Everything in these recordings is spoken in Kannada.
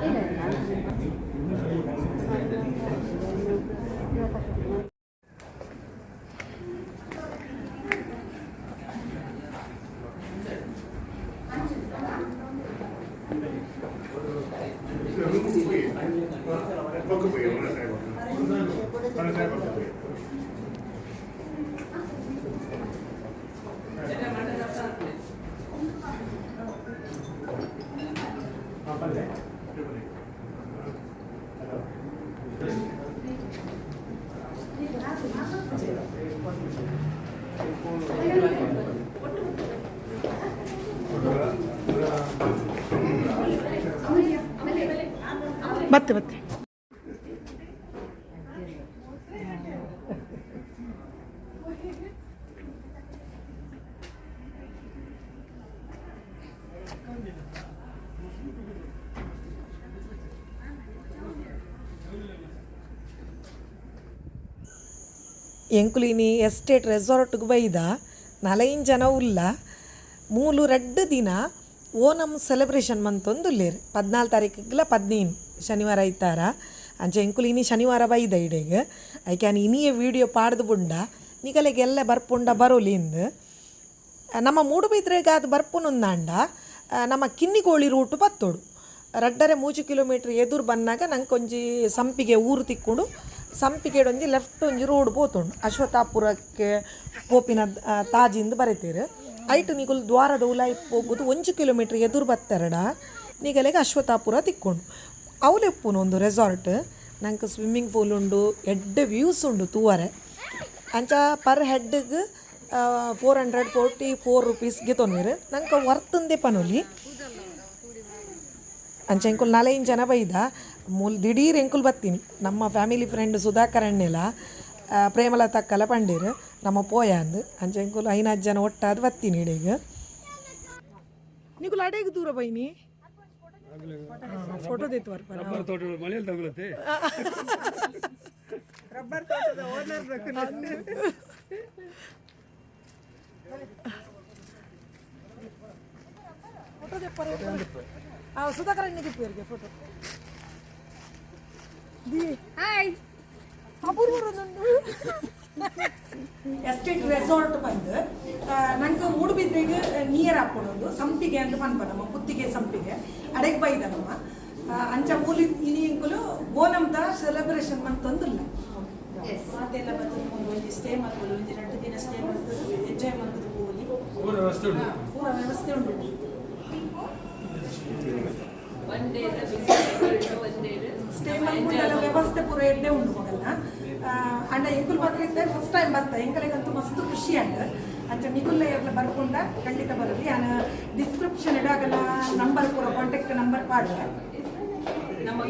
以来、アルゼンチンの国は、ああいうふうに思わなかった。ಮತ್ತೆ ಮತ್ತೆ ಎಂಕುಲಿನಿ ಎಸ್ಟೇಟ್ ರೆಸಾರ್ಟ್ಗೆ ಬೈದ ನಲೈನ್ ಜನ ಉಲ್ಲ ಮೂಲು ರಡ್ಡು ದಿನ ಓಣಂ ಸೆಲೆಬ್ರೇಷನ್ ಮಂತೊಂದು ಉಲ್ಲೇರು ಪದ್ನಾಲ್ಕು ತಾರೀಕಿಗ್ಲ ಪದ್ನೀನು ಶನಿವಾರ ಇತ್ತಾರ ಅಂಚೆ ಇನಿ ಶನಿವಾರ ಬೈದ ಇಡೆಗ್ ಐ ಕ್ಯಾನ್ ಇನಿಯ ವಿಡಿಯೋ ಪಾಡ್ದು ಬುಂಡ. ನಿಗಲೆಗೆಲ್ಲ ಬರ್ಪುಂಡ ಬರೋಲಿಂದು ನಮ್ಮ ಮೂಡುಬಿದ್ರೆಗೆ ಅದು ಬರ್ಪುನುಂದಾಂಡ ನಮ್ಮ ಕಿನ್ನಿಗೋಳಿ ರೂಟ್ ಬತ್ತೋಡು. ರಡ್ಡರೆ ಮೂಜು ಕಿಲೋಮೀಟ್ರ್ ಎದುರು ಬಂದಾಗ ನಂಗೆ ಒಂಜಿ ಸಂಪಿಗೆ ಊರು ತಿಕ್ಕೊಂಡು. ಸಂಪಿಗೆ ಒಂಜಿ ಲೆಫ್ಟ್ ಒಂಜಿ ರೋಡ್ ಪೋತುಂಡು ಅಶ್ವತ್ಥಾಪುರಕ್ಕೆ ಕೋಪಿನ ತಾಜಿಂದ ಬರೀತೀರು. ಐಟು ನಿಗುಲ್ ದ್ವಾರದ ಉಲಾಯಿ ಹೋಗೋದು ಒಂಜು ಕಿಲೋಮೀಟ್ರ್ ಎದುರು ಬತ್ತೆರಡ. ನಿಗಲೆಗೆ ಅಶ್ವತ್ಥಾಪುರ ತಿಕ್ಕೊಂಡು. ಅವಲೆಪ್ಪುನು ಒಂದು ರೆಸಾರ್ಟ್ ನಂಗೆ ಸ್ವಿಮ್ಮಿಂಗ್ ಪೂಲ್ ಉಂಡು, ಎಡ್ಡೆ ವ್ಯೂಸ್ ಉಂಡು ತೂವರೆ. ಅಂಚ ಪರ್ ಹೆಡ್ಗೆ ಫೋರ್ ಹಂಡ್ರೆಡ್ ಫೋರ್ಟಿ ಫೋರ್ ರುಪೀಸ್ಗೆ ತೊಂದರೆ ನಂಗೆ ವರ್ತಂದೆ ಪನೋಲಿ. ಅಂಚ ಎಂಕುಲ್ ನಾಲೈನ್ ಜನ ಬೈದ. ಮೂಲ್ ದಿಢೀರ್ ಎಂಕುಲ್ ಬತ್ತೀನಿ. ನಮ್ಮ ಫ್ಯಾಮಿಲಿ ಫ್ರೆಂಡ್ ಸುಧಾಕರ್ ಪ್ರೇಮಲತಾ ಅಕ್ಕಲ ಪಂಡೀರ್. ನಮ್ಮ ಪೋಯ ಅಂದು ಅಂಚ ಎಂಕುಲ್ ಐನಾರು ಜನ ಒಟ್ಟಾದ ಬತ್ತೀನಿ ಇಡೀಗ. ನಿಗುಲ್ ಅಡೇಗೆ ದೂರ ಬೈನಿ. ಫೋಟೋ ತೆತ್ತು ಬರ್ಪಾರ ರಬ್ಬರ್ ತೋಟಗಳು ಮಳೆಯಲ್ಲಿ ತಗೊಳುತ್ತೆ ಫೋಟೋ ತೆಪ್ಪರ ಆ ಸುಧಾಕರ್ ಅಣ್ಣಿಗೆ ಪೇರಿಗೆ ಫೋಟೋ ದಿ ಹಾಯ್ ಅಪೂರ್ವ ಎಸ್ಟೇಟ್ ರೆಸಾರ್ಟ್ ಬಂದು ನಂಗೆ ಮೂಡುಬಿದ್ರೆಗೆ ನಿಯರ್ ಹಾಕ್ಕೊಡೋದು ಸಂಪಿಗೆ ಅಂತ ಪನ್ಪ ನಮ್ಮ ಪುತ್ತಿಗೆ ಸಂಪಿಗೆ. ಅಡೆಗೆ ಬೈದ ನಮ್ಮ ಅಂಚ ಮೂಲಿ ಇನಿಯಂಕಲು ಓನಮ್ದ ಸೆಲೆಬ್ರೇಷನ್ ಮಂತೊಂದಿಲ್ಲ ಮಾತೆಲ್ಲ ಬಂದು ಒಂದು ಸ್ಟೇ ಮಾಡ್ಬೋದು ಒಂದು ಎರಡು ದಿನ ಸ್ಟೇ ಮಾಡ್ಬೋದು ಎಂಜಾಯ್ ಮಾಡ್ಬೋದು ಹೋಗಿ. ಊರ ವ್ಯವಸ್ಥೆ ಉಂಟು. ಪೂರ ವ್ಯವಸ್ಥೆ ಉಂಟು. One day one day stay ಮಾಡ್ಕೊಂಡೆಲ್ಲ ವ್ಯವಸ್ಥೆ ಪೂರ ಎಡ್ಡೆ ಉಂಟು ಮಗಲ್ಲ. ಅಂಡ ಇಂಕುಲ್ ಮಾತ್ರ ಇದ್ದೆ ಫಸ್ಟ್ ಟೈಮ್ ಬರ್ತ ಎಂಕಲಿಗಂತೂ ಮಸ್ತ್ ಖುಷಿ ಅಂಡ್ ಅಂಚ ನಿಕುಲ್ ಎಲ್ಲ ಬರ್ಕೊಂಡ ಖಂಡಿತ ಬರಲಿ. ನಾನು ಡಿಸ್ಕ್ರಿಪ್ಷನ್ ಇಡಾಗಲ್ಲ ನಂಬರ್ ಕೂಡ ಕಾಂಟ್ಯಾಕ್ಟ್ ನಂಬರ್ ಪಾಡ್ರೆ ನಮ್ಮ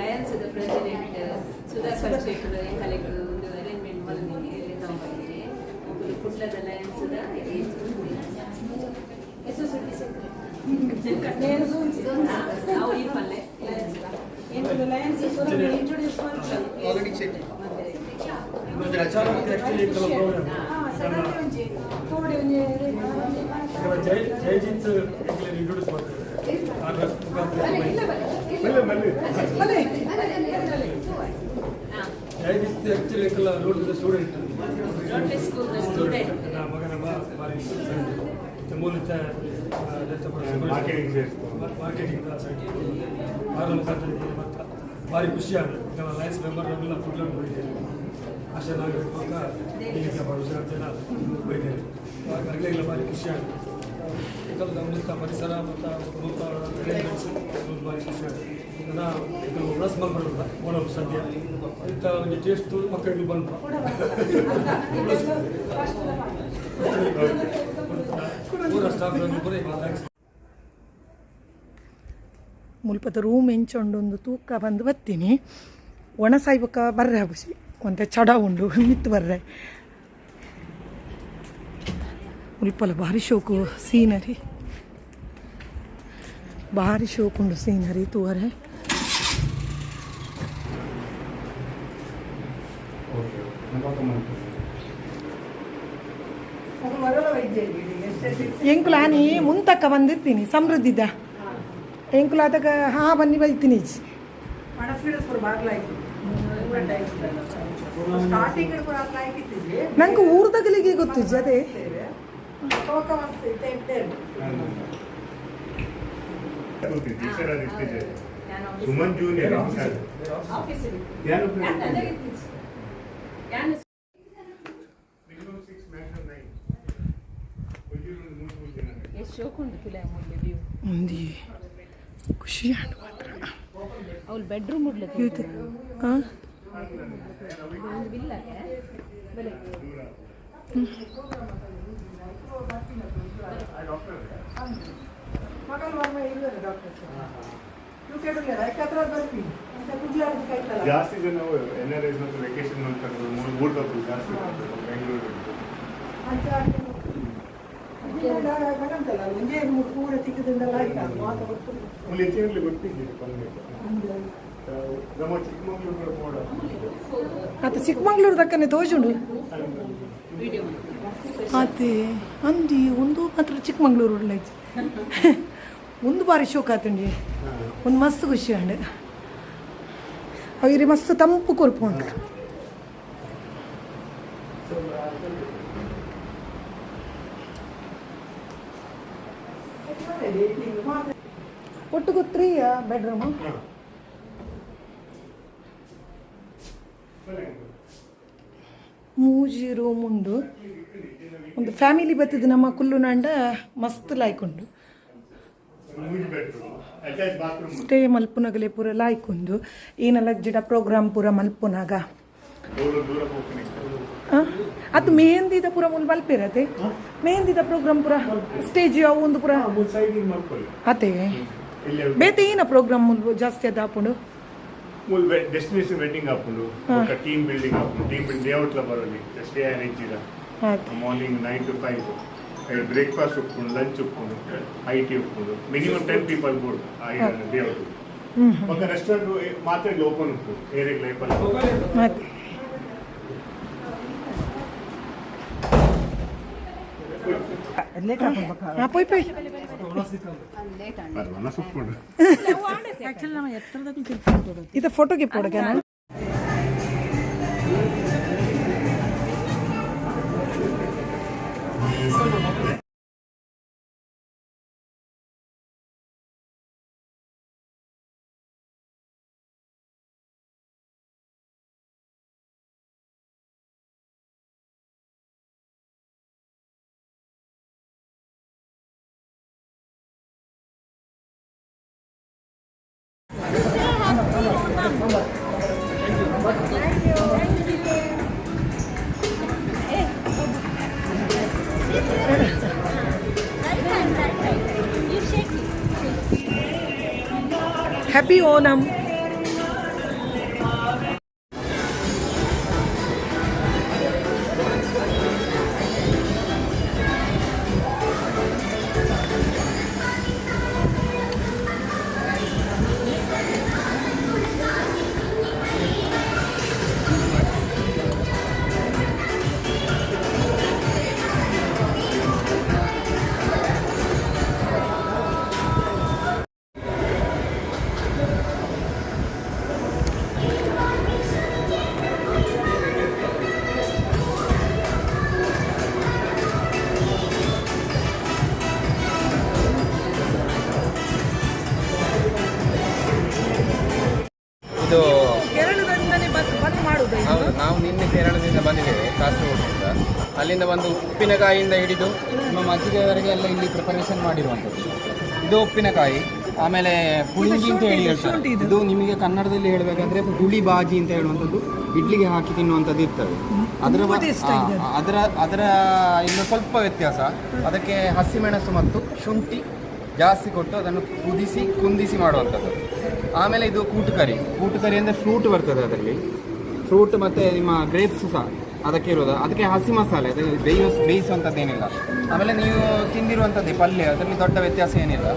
ಲಯನ್ಸ್ ಪ್ರೆಸಿಡೆಂಟ್ ಸುಧಾಕರ್ ಶೇಖರ್ ಕಲೆಗಳು ಒಂದು ಅರೇಂಜ್ಮೆಂಟ್ ಬಂದಿದೆ ಒಬ್ಬರು ಕುಟ್ಲದ ಇಂಟ್ರೊಡ್ಯೂಸ್ ಮಾಡ್ತೀವಿ ಇನ್ನೊಂದು ಅಚಾನಕ್ ಆಕ್ಚುಲಿ ಕೆಲವು ಪ್ರೋಗ್ರಾಮ್ ಹಾಂ ಸಡನ್ಲಿ ಒಂಜಿ ಕೋಡಿ ಒಂಜಿ ಜೈ ಜೈಜಿತ್ ಇಂಟ್ರೊಡ್ಯೂಸ್ ಮಾಡ್ತಾರೆ ಆಗ ಮುಖಾಂತರ ಬನ್ನಿ, ಬನ್ನಿ. ಜೈಜಿತ್ ಆಕ್ಚುಲಿ ಕೆಲ ನೋಡಿದ ಸ್ಟೂಡೆಂಟ್ ರೋಟರಿ ಸ್ಕೂಲ್ ಸ್ಟೂಡೆಂಟ್ ನಾ ಮಗನ ಬಾ- ಬಾರಿ ಮೂಲತ ಮಾರ್ಕೆಟಿಂಗ್ ಮಾರ್ಕೆಟಿಂಗ್ ಅವರ ಮುಖಾಂತರ ಮತ್ತು ಭಾರಿ ಖುಷಿ ಆಗುತ್ತೆ. ಕೆಲವು ಲೈನ್ಸ್ ಮೆಂಬರ್ ಎಲ್ಲ ಪ್ರೋಗ್ರಾಮ್ ಹೋಗಿದ್ದೇನೆ ಆಶಾ ನಾಗರಿಕ ಈಗ ವಿಶ್ರಾಂತಿ ಎಲ್ಲ ಹೋಗಿದ್ದೇನೆ ಹಾಗಾಗಿ ಎಲ್ಲ ಭಾರಿ ಖುಷಿ ಆಗುತ್ತೆ. ಕೆಲವು ಮುಕ್ತ ಪರಿಸರ ಮತ್ತು ಅರೇಂಜ್ಮೆಂಟ್ಸ್ ಭಾರಿ ಖುಷಿ ಆಗುತ್ತೆ. ಇದನ್ನು ಕೆಲವು ಪ್ಲಸ್ ಮಾಡ್ಬಾರ್ದು ಓಣಂ ಸದ್ಯ. ಇಂಥ ಒಂದು ಟೇಸ್ಟು ಮಕ್ಕಳಿಗೆ ಬಂದು ಪೂರ ಸ್ಟಾಫ್ ಮುಲ್ಪದ ರೂಮ್ ಎಂಚೊಂಡೊಂದು ತೂಕ ಬಂದು ಬತ್ತೀನಿ ಒಣ ಸಾಯ್ಬಕ ಬರ್ರೆ ಹಬಸಿ ಒಂತೆ ಚಡ ಉಂಡು ಮಿತ್ತು ಬರ್ರೆ. ಮುಲ್ಪಲ ಭಾರಿ ಶೋಕು, ಸೀನರಿ. ಭಾರಿ ಶೋಕುಂಡು ಸೀನರಿ, ತೂವರೆ. ಎಂಕುಲ ಆನಿ ಮುಂತಕ್ಕ ಬಂದಿರ್ತೀನಿ, ಸಮೃದ್ಧಿದ. ಎಂಕುಲು ಅದಕ್ಕ ಹಾ ಬನ್ನಿ ಬೈತೀನಿ. ಸ್ಟಾರ್ಟಿಂಗ್ ಕೂಡ ಅಪ್ಲ ಆಗಿತ್ತಿದ್ವಿ ನಂಗೆ ಊರ್ದಗಲಿಗೆ ಗೊತ್ತಿಜ್ಜಿ ಅದೇ. ಸುಮನ್ ಜೂನಿಯರ್ ಶೋಕುಂಡು ಕಿಲ ఉంది ಖುಷಿ ಹಣ್ಣು ಮಾತ್ರ. ಅವ್ಳು ಬೆಡ್ರೂಮ್ ಇದು ಹಾಂ ಜಾಸ್ತಿ ಜನ ಎನ್ ಆರ್ ಐಸ್ ಮತ್ತು ವೆಕೇಶನ್ ಅಂತ ಮೂರು ಮೂರು ಜಾಸ್ತಿ. ಬೆಂಗಳೂರು ಅತ್ತ ಚಿಕ್ಕಮಂಗ್ಳೂರು ದಕ್ಕನೆ ತೋಜುಂಡು ಆತೆ ಅದೇ ಅಂದಿ ಒಂದು ಮಾತ್ರ ಚಿಕ್ಕಮಂಗ್ಳೂರು ಉಳ್ಳೈತಿ ಒಂದು ಬಾರಿ ಶೋಕ ಆತಂಡಿ ಒಂದು ಮಸ್ತ್ ಖುಷಿ ಅಂಡೆ ಅವಿರಿ ಮಸ್ತ್ ತಂಪು ಕೊರ್ಪುಂಡು ಒಟ್ಟು ತ್ರೀ ಬೆಡ್ರೂಮು ಮೂಜಿ ರೂಮ್ ಉಂಡು. ಒಂದು ಫ್ಯಾಮಿಲಿ ಬತ್ತಿದ್ದು ನಮ್ಮ ಕುಲ್ಲುನಾಂಡ ಮಸ್ತ್ ಲಾಯ್ಕ್ ಉಂಡು ಮೂರು ಬೆಡ್ರೂಮ್ ಅಟ್ಯಾಚ್ ಬಾತ್ರೂಮ್ ಸ್ಟೇ ಮಲ್ಪುನಗಲೆ ಪೂರ ಲಾಯ್ಕ್ ಉಂಡು ಏನಲ್ಲ ಜಿಡ ಪ್ರೋಗ್ರಾಮ್ ಪೂರ ಮಲ್ಪುನಾಗ? ಅದು ಮೆಹಂದಿದ ಪೂರ ಮುಲ್ ಮಲ್ಪಿರತ್ತೆ? ಮೆಹಂದಿದ ಪ್ರೋಗ್ರಾಮ್ ಪೂರ ಸ್ಟೇಜ್ ಅವು ಒಂದು ಪೂರ ಮೂರು ಬೇತೆ ಏನ ಪ್ರೋಗ್ರಾಮ್ ಮುಲ್ಬು ಜಾಸ್ತಿ ಅದ ಹಾಕೊಂಡು? ಮುಲ್ಬೆ ಡೆಸ್ಟಿನೇಷನ್ ವೆಡ್ಡಿಂಗ್ ಹಾಕೊಂಡು ಟೀಮ್ ಬಿಲ್ಡಿಂಗ್ ಹಾಕೊಂಡು ಟೀಮ್ ಬಿಲ್ಡಿಂಗ್ ಲೇಔಟ್ಲ ಬರೋಲಿ ಸ್ಟೇ ಅರೇಂಜ್ ಇಲ್ಲ. Morning nine to five breakfast ಉಪ್ಪುಂಡು ಲಂಚ್ ಉಪ್ಪುಂಡು ಐ ಟಿ ಉಪ್ಪುಂಡು minimum ten people board layout ಒಕ್ಕ restaurant ಮಾತ್ರ ಓಪನ್ ಉಪ್ಪು ಏರಿಯಾ ಲೈಫಲ್ಲಿ ಆಯ್ತು ಹಾಂ ಪೋಯ್ ಪೋಯ್ ಮನಸ್ಸು ಒಪ್ಕೊಂಡು ಇದು ಫೋಟೋಗೆ ಅಲ್ಲಿಂದ ಒಂದು ಉಪ್ಪಿನಕಾಯಿಯಿಂದ ಹಿಡಿದು ನಮ್ಮ ಮಜ್ಜಿಗೆವರೆಗೆ ಎಲ್ಲ ಇಲ್ಲಿ ಪ್ರಿಪರೇಷನ್ ಮಾಡಿರುವಂಥದ್ದು. ಇದು ಉಪ್ಪಿನಕಾಯಿ. ಆಮೇಲೆ ಪುಳಿಗಿ ಅಂತ ಹೇಳಿ ಹೇಳ್ತಾರೆ. ಇದು. ನಿಮಗೆ ಕನ್ನಡದಲ್ಲಿ ಹೇಳಬೇಕಂದ್ರೆ ಹುಳಿ ಬಾಜಿ ಅಂತ ಹೇಳುವಂಥದ್ದು. ಇಡ್ಲಿಗೆ ಹಾಕಿ ತಿನ್ನುವಂಥದ್ದು ಇರ್ತದೆ. ಅದರ ಅದರ ಅದರ ಇನ್ನು ಸ್ವಲ್ಪ ವ್ಯತ್ಯಾಸ. ಅದಕ್ಕೆ ಹಸಿಮೆಣಸು ಮತ್ತು ಶುಂಠಿ ಜಾಸ್ತಿ ಕೊಟ್ಟು ಅದನ್ನು ಕುದಿಸಿ ಕುಂದಿಸಿ ಮಾಡುವಂಥದ್ದು. ಆಮೇಲೆ ಇದು ಕೂಟುಕರಿ. ಕೂಟುಕರಿ ಅಂದರೆ ಫ್ರೂಟ್ ಬರ್ತದೆ ಅದರಲ್ಲಿ. ಫ್ರೂಟ್ ಮತ್ತು ನಿಮ್ಮ ಗ್ರೇಪ್ಸ್ ಸಹ. ಅದಕ್ಕೆ ಇರೋದು. ಅದಕ್ಕೆ ಹಸಿ ಮಸಾಲೆ ಅದು ಬೇಯಿಸ ಬೇಯಿಸುವಂಥದ್ದೇನಿಲ್ಲ ಆಮೇಲೆ ನೀವು ತಿಂದಿರುವಂಥದ್ದೇ ಪಲ್ಯ ಅದರಲ್ಲಿ ದೊಡ್ಡ ವ್ಯತ್ಯಾಸ ಏನಿಲ್ಲ.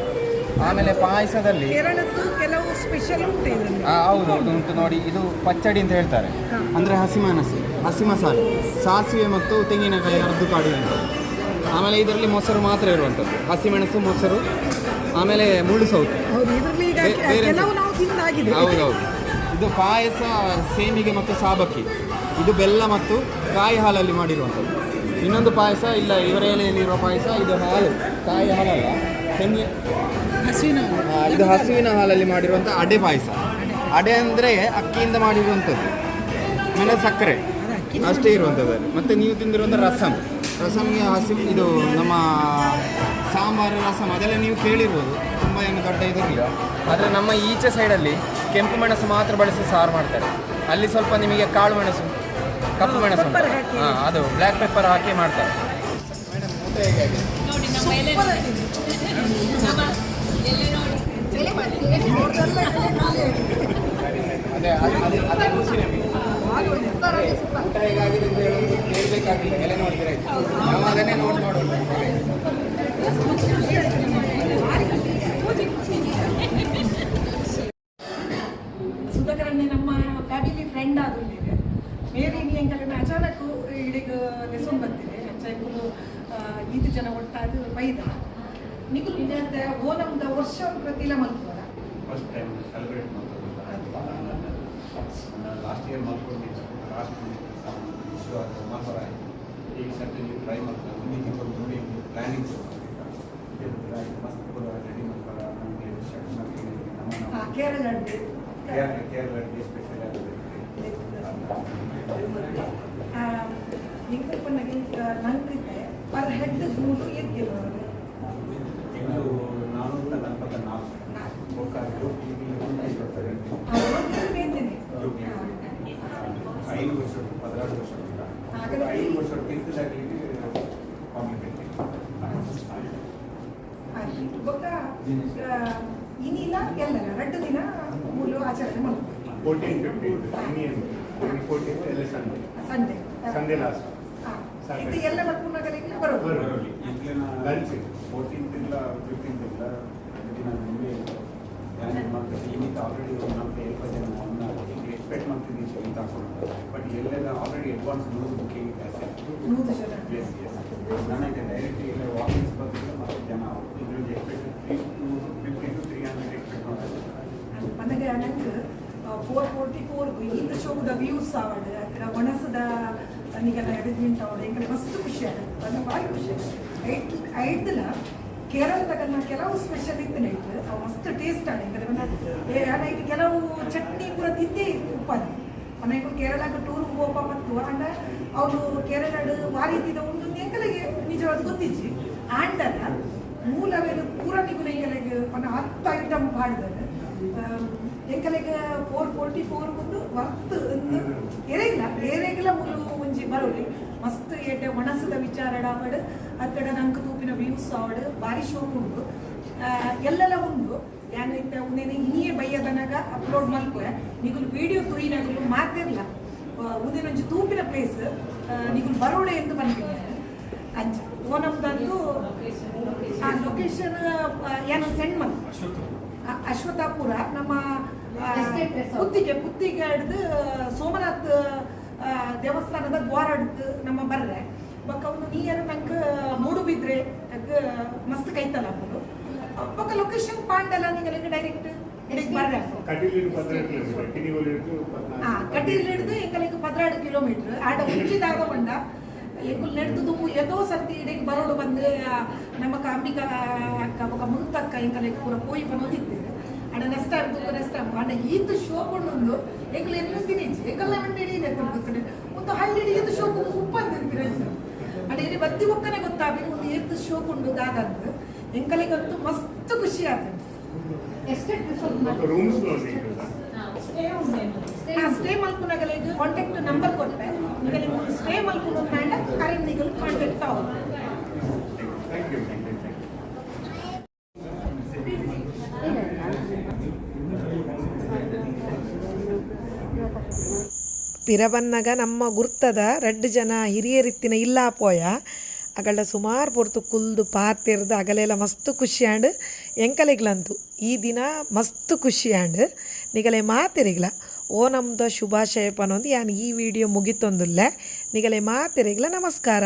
ಆಮೇಲೆ ಪಾಯಸದಲ್ಲಿ ಕೇರಳದ್ದು ಕೆಲವು ಸ್ಪೆಷಲ್ ಉಂಟು ಇದರಲ್ಲಿ. ಹೌದು ಹೌದು ಉಂಟು. ನೋಡಿ ಇದು ಪಚ್ಚಡಿ ಅಂತ ಹೇಳ್ತಾರೆ. ಅಂದರೆ ಹಸಿಮೆಣಸು ಹಸಿ ಮಸಾಲೆ. ಸಾಸಿವೆ ಮತ್ತು ತೆಂಗಿನಕಾಯಿ ಅರ್ದು ಕಾಡಿರುವಂಥದ್ದು ಆಮೇಲೆ ಇದರಲ್ಲಿ ಮೊಸರು ಮಾತ್ರ ಇರುವಂಥದ್ದು. ಹಸಿಮೆಣಸು ಮೊಸರು ಆಮೇಲೆ ಮುಳ್ಳು ಸೌತೆ. ಹೌದು ಹೌದೌದು ಇದು ಪಾಯಸ ಸೇಮಿಗೆ ಮತ್ತು ಸಾಬಕ್ಕಿ. ಇದು ಬೆಲ್ಲ ಮತ್ತು ಕಾಯಿ ಹಾಲಲ್ಲಿ ಮಾಡಿರುವಂಥದ್ದು. ಇನ್ನೊಂದು ಪಾಯಸ ಇಲ್ಲ ಇವರ ಎಲೆಯಲ್ಲಿರುವ ಪಾಯಸ ಇದು ಹಾಲು. ಕಾಯಿ ಹಾಲಲ್ಲ ತೆಂಗಿ ಹಸುವಿನ ಇದು ಹಸುವಿನ ಹಾಲಲ್ಲಿ ಮಾಡಿರುವಂಥ ಅಡೆ ಪಾಯಸ. ಅಡೆ ಅಂದರೆ ಅಕ್ಕಿಯಿಂದ ಮಾಡಿರುವಂಥದ್ದು. ಆಮೇಲೆ ಸಕ್ಕರೆ. ಅಷ್ಟೇ ಇರುವಂಥದ್ದು. ಮತ್ತು ನೀವು ತಿಂದಿರುವಂಥ ರಸಮ್ ರಸಮ್ಗೆ ಹಸಿ ಇದು ನಮ್ಮ ಸಾಂಬಾರು ರಸಮ್ ಅದೆಲ್ಲ ನೀವು ಕೇಳಿರ್ಬೋದು. ತುಂಬ ಏನು ದೊಡ್ಡ ಇದಿರಲಿಲ್ಲ. ಆದರೆ ನಮ್ಮ ಈಚೆ ಸೈಡಲ್ಲಿ ಕೆಂಪು ಮೆಣಸು ಮಾತ್ರ ಬಳಸಿ ಸಾರು ಮಾಡ್ತಾರೆ. ಅಲ್ಲಿ ಸ್ವಲ್ಪ ನಿಮಗೆ ಕಾಳು ಮೆಣಸು. ಕಪ್ಪು ಮೆಣಸು ಹಾಂ ಅದು ಬ್ಲ್ಯಾಕ್ ಪೆಪ್ಪರ್ ಹಾಕಿ ಮಾಡ್ತಾರೆ. ಊಟ ಹೇಗಾಗಿದೆ ಅಂತ ಹೇಳೋದು ಕೇಳಬೇಕಾಗಿಲ್ಲ ಎಲೆ ನೋಡಿದ್ರೆ. ನಾವು ಅದನ್ನೇ ನೋಡಿ ನೋಡೋಣ ಸುಧಾಕರಣ್ಯ ನಮ್ಮ ಫ್ಯಾಮಿಲಿ ಫ್ರೆಂಡ್ ಆದುಂಡಿದೆ ಮೇರಿ ನೀ ಎಂಕಲಿನ ಅಚಾನಕ್ ಇಡಿಗ ಲೆಸೊಂದು ಬರ್ತಿದೆ ಅಂಚಾಯ್ಕುಲು ಐದು ಜನ ಒಟ್ಟಾದ ಬೈದ ನಿಗುಲು ಇದಂತೆ ಓನಮ್ದ ವರ್ಷ ಪ್ರತಿಲ ಮಲ್ಕೋರ first time celebrate last year ಮಾಡ್ಕೊಂಡಿದ್ದು ಲಾಸ್ಟ್ ಇಶ್ಯೂ ಆದ ಮಾತ್ರ ಈಗ ಸದ್ಯ ಟ್ರೈ ಮಾಡ್ತಾರೆ ಮುಂದಿನ ಒಂದು ನೋಡಿ ಪ್ಲಾನಿಂಗ್ ಮಸ್ತ್ ರೆಡಿ ಮಾಡ್ತಾರೆ. ನಮಗೆ ಶರ್ಟ್ ಮಾಡಿ ನಮ್ಮ ಕೇರಳ ಕೇರಳ ಕೇರಳ ಸ್ಪೆಷಲ್ ನಿಂಗೆ ಪರ್ ಹೆಡ್ ಮೂರು ಎದ್ದಿಲ್ಲ ತಿಂಗಳು ನಾನ್ನೂರ ನಲವತ್ತ ನಾಲ್ಕು ಐವತ್ತರ ಐದು ವರ್ಷ ಹದಿನಾರು ವರ್ಷ ಆಗಲೇ ಐದು ವರ್ಷ ತೀರ್ಥದಾಗಲಿಕ್ಕೆ ಇನ್ನಿಲ್ಲ ಎಲ್ಲ ಎರಡು ದಿನ ಮೂರು ಆಚರಣೆ ಮಾಡ್ತೀವಿ fourteen fifteen fourteen Sunday Sunday last ಇದು ಎಲ್ಲ ಮಕ್ಕಳಿಗೆ ಬರೋದು. Lunch. ಫೋರ್ಟೀನ್ತ್ ಇಲ್ಲ ಫಿಫ್ಟೀನ್ತ್ ಇಲ್ಲ ಮಾಡ್ತಾರೆ ಇನ್ನಿತ್ತು ಆಲ್ರೆಡಿ ನಮ್ಮ ಸ್ವಲ್ಪ ಜನ ಅವನ್ನ ಈಗ ಎಕ್ಸ್ಪೆಕ್ಟ್ ಮಾಡ್ತಿದ್ದೀವಿ ಇಂತ ಬಟ್ ಎಲ್ಲೆಲ್ಲ ಆಲ್ರೆಡಿ ಅಡ್ವಾನ್ಸ್ ನೂರು ಬುಕಿಂಗ್ ನೂರು ಜನ. ಎಸ್ ಎಸ್ ನನಗೆ ಡೈರೆಕ್ಟ್ ಎಲ್ಲ ವಾಕಿಂಗ್ಸ್ ಬರ್ತಿಲ್ಲ ಮತ್ತು ಜನ ಇದರಲ್ಲಿ expect three to fifty to three hundred expect ಮಾಡ್ತಾರೆ. ನನಗೆ ನಂಗೆ ಫೋರ್ ಫೋರ್ಟಿ ಫೋರ್ ಇದು ಶೋದ ವ್ಯೂಸ್ ಆವಡ್ ಅದರ ಒಣಸದ ನನಗೆಲ್ಲ ಎಡಿದ್ವಿ ಅಂತ ಅವಳು ಎಂಗೆ ಮಸ್ತ್ ಖುಷಿ ಆಗುತ್ತೆ ನನಗೆ ಭಾರಿ ಖುಷಿ ಆಗುತ್ತೆ ಐಟ್ ಐಟ್ದಿನ ಕೇರಳದಾಗ ನಾ ಕೆಲವು ಸ್ಪೆಷಲ್ ಇತ್ತು ನೈಟ್ ಅವು ಮಸ್ತ್ ಟೇಸ್ಟ್ ಆಡ ಎಂಗೆ ನೈಟ್ ಕೆಲವು ಚಟ್ನಿ ಕೂಡ ತಿಂದೇ ಉಪ್ಪಾದ. ಆಮೇಲೆ ಕೇರಳಕ್ಕೆ ಟೂರ್ ಹೋಗಪ್ಪ ಮತ್ತು ಅಂಡ ಅವರು ಕೇರಳಡು ವಾರಿ ಇದ್ದಿದ್ದ ಉಂಡು ಎಂಕಲಿಗೆ ನಿಜವಾದ ಗೊತ್ತಿಜ್ಜಿ ಆಂಡಲ್ಲ ಮೂಲವೇನು ಪೂರ ನಿಗುಲು ಎಂಕಲಿಗೆ ಪನ್ನ ಹತ್ತು ಐಟಮ್ ಮಾಡಿದ್ದಾರೆ. ಎಂಕಲಿಗೆ ಫೋರ್ ಫೋರ್ಟಿ ಫೋರ್ ಒಂದು ವರ್ತ್ ಮುಲು ಬರೋಲಿ ಮಸ್ತ್ ಎಡ್ಡೆ ಒಣಸದ ವಿಚಾರಡ ಆವಡ್ ಅತ್ತಡ ನಂಗೆ ತೂಪಿನ ವ್ಯೂಸ್ ಆವಡ್. ಬಾರಿ ಶೋಕ್ ಉಂಟು. ಎಲ್ಲೆಲ್ಲ ಉಂಡು ಇತ್ತ ಉಂದೇನೆ ಇನ್ನಿಯೇ ಬೈಯದನಾಗ ಅಪ್ಲೋಡ್ ಮಲ್ಪುವೆ. ನಿಗುಲು ವಿಡಿಯೋ ತುಯಿನಗುಲು ಮಾತಿರ್ಲ. ಉಂದಿನೊಂಜಿ ತೂಪಿನ ಪ್ಲೇಸ್ ನಿಗುಲು ಬರೋಡೆ ಎಂದು ಬಂದಿದ್ದೇನೆ ಅಂಚ ಓನಮ್ದಂದು ಆ ಲೊಕೇಶನ್ ಏನು ಸೆಂಡ್ ಮಲ್? ಅ- ಅಶ್ವತ್ಥಾಪುರ. ನಮ್ಮ. ಪುತ್ತಿಗೆ ಪುತ್ತಿಗೆ ಹಿಡ್ದು ಸೋಮನಾಥ್ ದೇವಸ್ಥಾನದ ದ್ವಾರಡ್ದು ನಮ್ಮ ಬರ್ರೆ ಬೊಕ್ಕ ಅವನು ನೀರು ನಂಗೆ ಮೂಡುಬಿದ್ರೆ ನಂಗೆ ಮಸ್ತ್ ಕೈತಲ್ಲ ಅವರು ಬಕ್ಕ ಲೊಕೇಶನ್ ಪಾಂಡಲ್ಲ ನಿಮಗೆ ಡೈರೆಕ್ಟ್. ಕಟೀಲು ಹಿಡಿದು ಎಂಕಲಿಗೆ ಪದ್ರಾಡು ಕಿಲೋಮೀಟರ್ ಆಡ ಉಚ್ಚಿದಾಗ ಬಂದ. ಎಂಕುಲ್ ನಡೆದು ಎದೋ ಸರ್ತಿ ಇಡೀಗೆ ಬರೋಡು ಬಂದು ಆ, ನಮ್ಮ ಅಂಬಿಕಾ ಅಕ್ಕ ಬೊಕ ಮುಂತಕ್ಕ ಎಂಕಲಿಗೆ ಪೂರ ಪೋಯಿ ಬಂದಿದ್ದೇವೆ ಆಡ ನೆಕ್ಸ್ಟ್ ಟೈಮ್ ತುಂಬ ನೆಕ್ಸ್ಟ್ ಟೈಮ್ ಆಡ ಈತು ಶೋ ಕೊಂಡೊಂದು ಎಂಕಲ್ ಎಲ್ಲ ತಿನಿಜಿ ಎಂಕಲ್ಲ ಮಂಡಿ ಕಡೆ ಒಂದು ಹಳ್ಳಿ ಇದು ಶೋ ಉಪ್ಪಂದಿರ್ತೀರ ಅಡೆ ಇಲ್ಲಿ ಬತ್ತಿ ಒಕ್ಕನೆ ಗೊತ್ತಾಗಿ ಒಂದು ಏತು ಶೋ ದಾದಂತ ಎಂಕಲಿಗಂತೂ ಮಸ್ತ್ ಖುಷಿ ಆಯ್ತು ರೂಮ್ಸ್ ಆ ಸ್ಟೇ ಮಲ್ಪುನಗಳಿಗೆ ಕಾಂಟ್ಯಾಕ್ಟ್ ನಂಬರ್ ಕೊಟ್ಟೆ. ಈಗ ನಿಮ್ಗೆ ಸ್ಟೇ ಮಲ್ಪುನ ಬೇಡ ಕರೆಂಟ್ ನಿಗಲು ಕಾಂಟ್ಯಾಕ್ಟ್ ಆಗೋದು ಪಿರಬನ್ನಗ ನಮ್ಮ ಗುರ್ತದ ರಡ್ಡು ಜನ ಹಿರಿಯರಿತ್ತಿನ ಇಲ್ಲ ಪೋಯ. ಅಗಳ ಸುಮಾರು ಪೊರ್ತು ಕುಲ್ದು ಪಾರ್ತಿರ್ದು ಅಗಲೆಲ್ಲ ಮಸ್ತ್ ಖುಷಿ ಆಂಡ್ ಎಂಕಲೆಗ್ಲಂತು. ಈ ದಿನ ಮಸ್ತ್ ಖುಷಿ ಆಂಡ್ ನಿಗಲೆ ಮಾತಿರಿಗ್ಲ. ಓ ನಮ್ದು ಶುಭಾಶಯ ಪನೊಂದು ಯಾನ್ ಈ ವಿಡಿಯೋ ಮುಗಿತೊಂದುಲ್ಲೆ. ನಿಗಲೆ ಮಾತಿರಿಗ್ಲ ನಮಸ್ಕಾರ.